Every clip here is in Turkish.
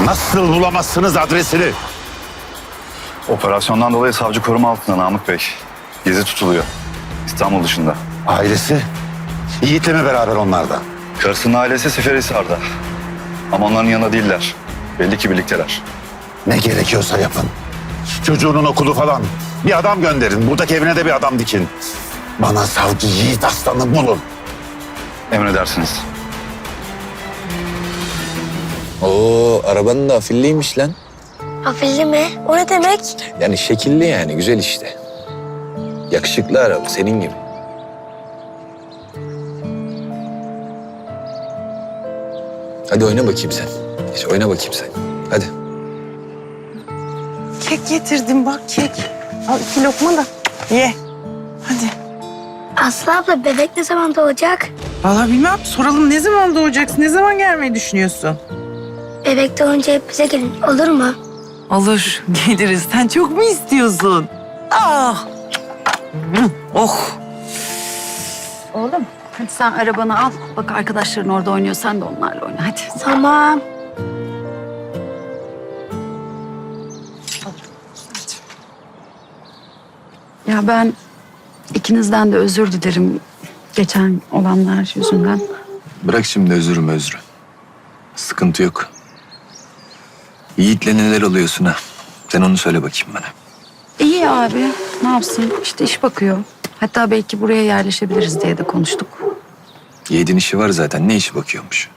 Nasıl bulamazsınız adresini? Operasyondan dolayı savcı koruma altında Namık Bey. Gezi tutuluyor. İstanbul dışında. Ailesi? Yiğit'le mi beraber onlar da? Karısının ailesi Seferihisar'da. Ama onların yanında değiller. Belli ki birlikteler. Ne gerekiyorsa yapın. Çocuğunun okulu falan. Bir adam gönderin. Buradaki evine de bir adam dikin. Bana savcı Yiğit Aslan'ı bulun. Emredersiniz. Oo arabanın da afilliymiş lan. Afilli mi? O ne demek? Yani şekilli yani güzel işte. Yakışıklı araba senin gibi. Hadi oyna bakayım sen. Hiç oyna bakayım sen. Hadi. Kek getirdim bak kek. Al iki lokma da ye. Hadi. Aslı abla bebek ne zaman doğacak? Vallahi bilmem soralım ne zaman doğacaksın? Ne zaman gelmeyi düşünüyorsun? Bebek doğunca hep bize gelin. Olur mu? Olur geliriz. Sen çok mu istiyorsun? Ah. Oh. Oğlum hadi sen arabanı al. Bak arkadaşların orada oynuyor. Sen de onlarla oyna hadi. Tamam. Ya ben ikinizden de özür dilerim. Geçen olanlar yüzünden. Bırak şimdi özürüm özrü. Sıkıntı yok. Yiğit'le neler oluyorsun ha? Sen onu söyle bakayım bana. İyi abi. Ne yapsın? İşte iş bakıyor. Hatta belki buraya yerleşebiliriz diye de konuştuk. Yiğit'in işi var zaten. Ne işi bakıyormuş?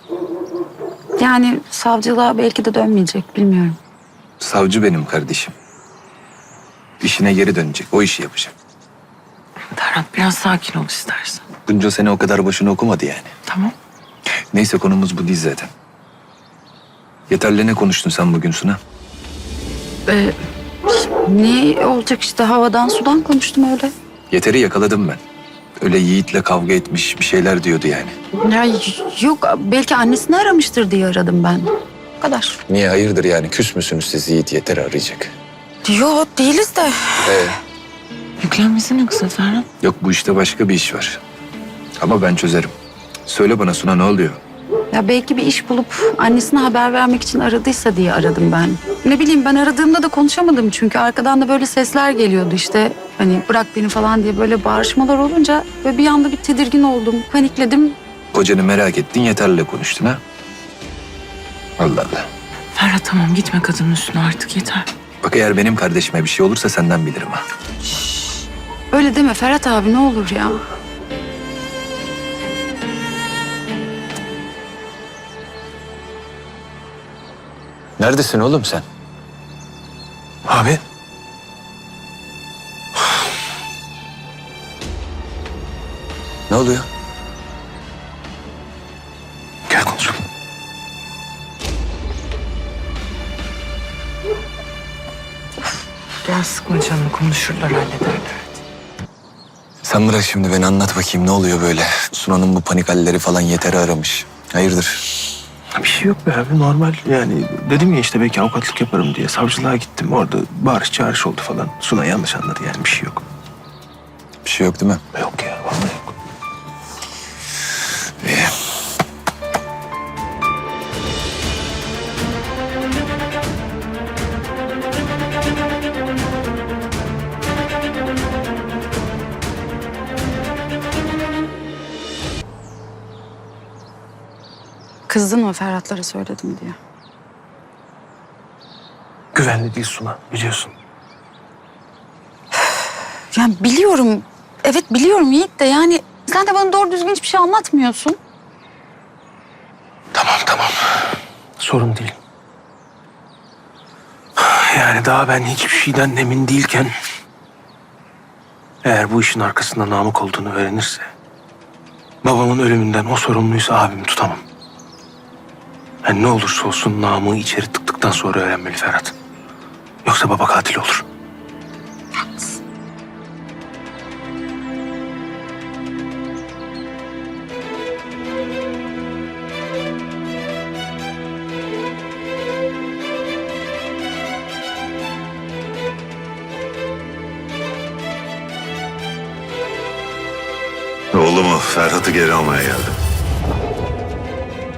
Yani savcılığa belki de dönmeyecek bilmiyorum. Savcı benim kardeşim. İşine geri dönecek. O işi yapacak. Ferhat biraz sakin ol istersen. Bunca sene o kadar boşuna okumadı yani. Tamam. Neyse konumuz bu değil zaten. Yeterli ne konuştun sen bugün Suna? Ee, ne olacak işte havadan sudan konuştum öyle. Yeteri yakaladım ben. Öyle Yiğit'le kavga etmiş bir şeyler diyordu yani. Ya yok belki annesini aramıştır diye aradım ben. Bu kadar. Niye hayırdır yani küs müsünüz siz Yiğit Yeter'i arayacak? Yok değiliz de. Ee, Yüklenmesine kısa Ferhat. yok bu işte başka bir iş var. Ama ben çözerim. Söyle bana Suna ne oluyor? Ya belki bir iş bulup annesine haber vermek için aradıysa diye aradım ben. Ne bileyim ben aradığımda da konuşamadım çünkü arkadan da böyle sesler geliyordu işte. Hani bırak beni falan diye böyle bağırışmalar olunca böyle bir anda bir tedirgin oldum, panikledim. Kocanı merak ettin Yeter'le konuştun ha? Allah Allah. Ferhat tamam gitme kadının üstüne artık yeter. Bak eğer benim kardeşime bir şey olursa senden bilirim ha. Öyle deme Ferhat abi ne olur ya. Neredesin oğlum sen? Abi. Ne oluyor? Gel konuşalım. Gel sıkma canını konuşurlar hallederler. Sen bırak şimdi beni anlat bakayım ne oluyor böyle? Sunan'ın bu panik halleri falan Yeter'i aramış. Hayırdır? Bir şey yok be abi normal yani dedim ya işte belki avukatlık yaparım diye savcılığa gittim orada bağırış çağırış oldu falan. Suna yanlış anladı yani bir şey yok. Bir şey yok değil mi? Yok ya Kızdın mı Ferhatlara söyledim diye. Güvenli değil Suna biliyorsun. Yani biliyorum. Evet biliyorum Yiğit de yani sen de bana doğru düzgün hiçbir şey anlatmıyorsun. Tamam tamam. Sorun değil. Yani daha ben hiçbir şeyden emin değilken... Eğer bu işin arkasında Namık olduğunu öğrenirse... Babamın ölümünden o sorumluysa abimi tutamam. Yani ne olursa olsun Namık'ı içeri tıktıktan sonra öğrenmeli Ferhat. Yoksa baba katil olur. Oğlumu Ferhat'ı geri almaya geldim.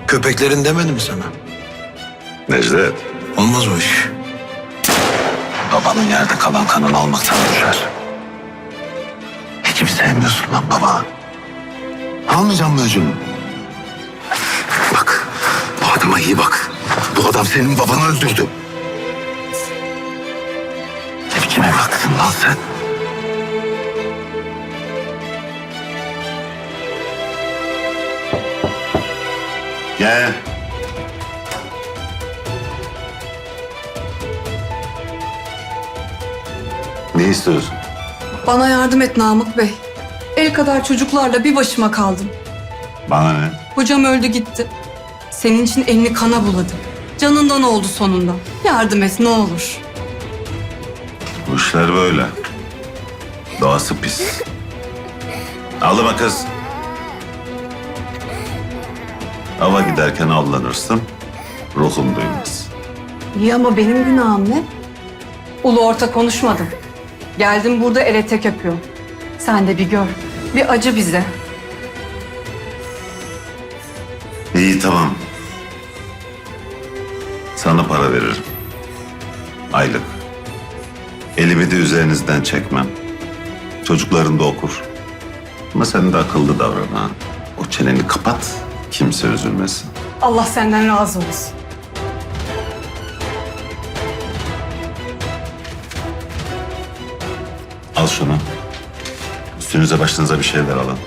Köpeklerin demedim mi sana? Necdet. Olmaz o iş. Babanın yerde kalan kanını almaktan düşer. Hiç mi sevmiyorsun lan baba? Almayacağım mı öcünü? Bak, bu adama iyi bak. Bu adam senin babanı öldürdü. Biçim evlatsın lan sen? Gel. Ne istiyorsun? Bana yardım et Namık Bey. El kadar çocuklarla bir başıma kaldım. Bana ne? Kocam öldü gitti. Senin için elini kana buladı. Canından oldu sonunda. Yardım et ne olur. Bu işler böyle. Doğası pis. Ağlama kız. Ava giderken avlanırsın. Ruhum duymaz. İyi ama benim günahım ne? Ulu orta konuşmadım. Geldim burada ele tek yapıyorum. Sen de bir gör. Bir acı bize. İyi tamam. Sana para veririm. Aylık. Elimi de üzerinizden çekmem. Çocukların da okur. Ama sen de akıllı davran ha. O çeneni kapat. Kimse üzülmesin. Allah senden razı olsun. Al şunu. Üstünüze başınıza bir şeyler alın.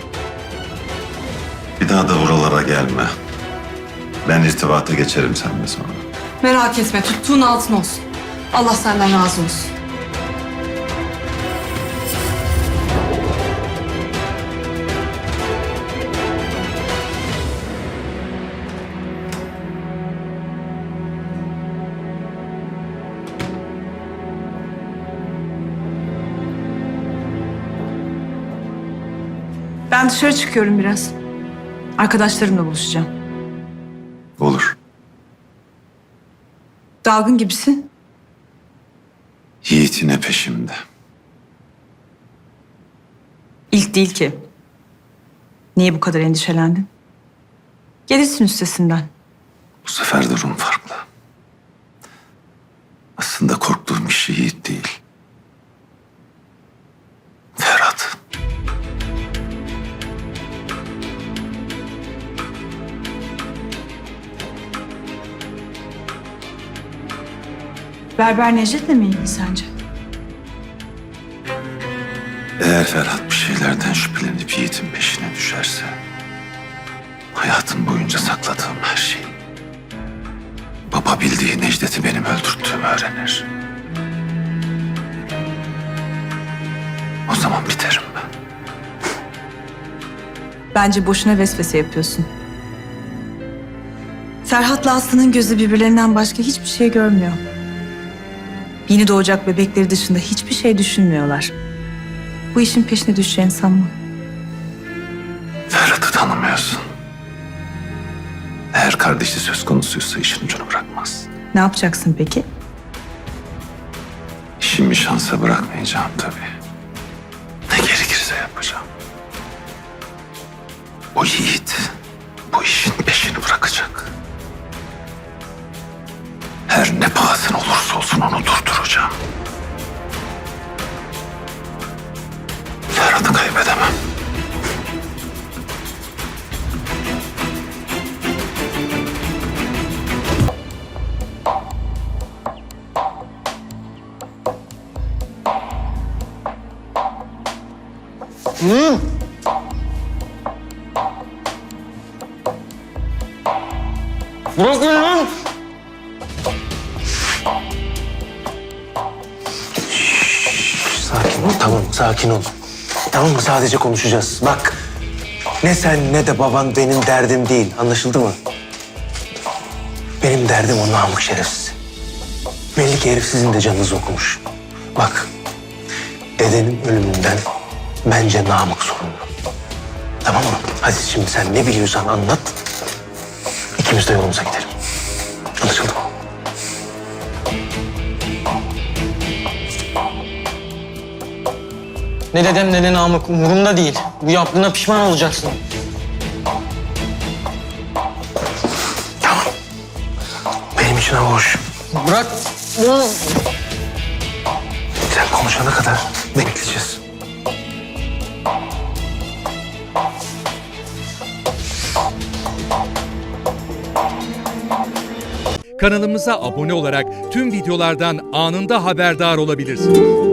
Bir daha da buralara gelme. Ben irtibata geçerim seninle sonra. Merak etme tuttuğun altın olsun. Allah senden razı olsun. Ben dışarı çıkıyorum biraz. Arkadaşlarımla buluşacağım. Olur. Dalgın gibisin. Yiğit yine peşimde. İlk değil ki. Niye bu kadar endişelendin? Gelirsin üstesinden. Bu sefer durum farklı. Aslında korktuğum Berber Necdet'le mi ilgili sence? Eğer Ferhat bir şeylerden şüphelenip Yiğit'in peşine düşerse... ...hayatım boyunca sakladığım her şey... ...baba bildiği Necdet'i benim öldürttüğümü öğrenir. O zaman biterim ben. Bence boşuna vesvese yapıyorsun. Ferhat'la Aslı'nın gözü birbirlerinden başka hiçbir şey görmüyor. Yeni doğacak bebekleri dışında hiçbir şey düşünmüyorlar. Bu işin peşine düşeceğini sanma. Ferhat'ı tanımıyorsun. Eğer kardeşi söz konusuysa işin ucunu bırakmaz. Ne yapacaksın peki? İşimi şansa bırakmayacağım tabii. Ne gerekirse yapacağım. O yiğit bu işin peşini bırakacak. Her ne olsun onu durduracağım. Ferhat'ı kaybedemem. Tamam sakin ol. Tamam mı sadece konuşacağız. Bak ne sen ne de baban benim derdim değil anlaşıldı mı? Benim derdim o namık şerefsiz. Belli ki herif sizin de canınızı okumuş. Bak dedenin ölümünden bence namık sorumlu. Tamam mı? Hadi şimdi sen ne biliyorsan anlat. İkimiz de yolumuza gidelim. Anlaşıldı mı? Ne dedem ne de Namık umurumda değil. Bu yaptığına pişman olacaksın. Tamam. Benim için boş. Bırak. Bunu Sen konuşana kadar bekleyeceğiz. Kanalımıza abone olarak tüm videolardan anında haberdar olabilirsiniz.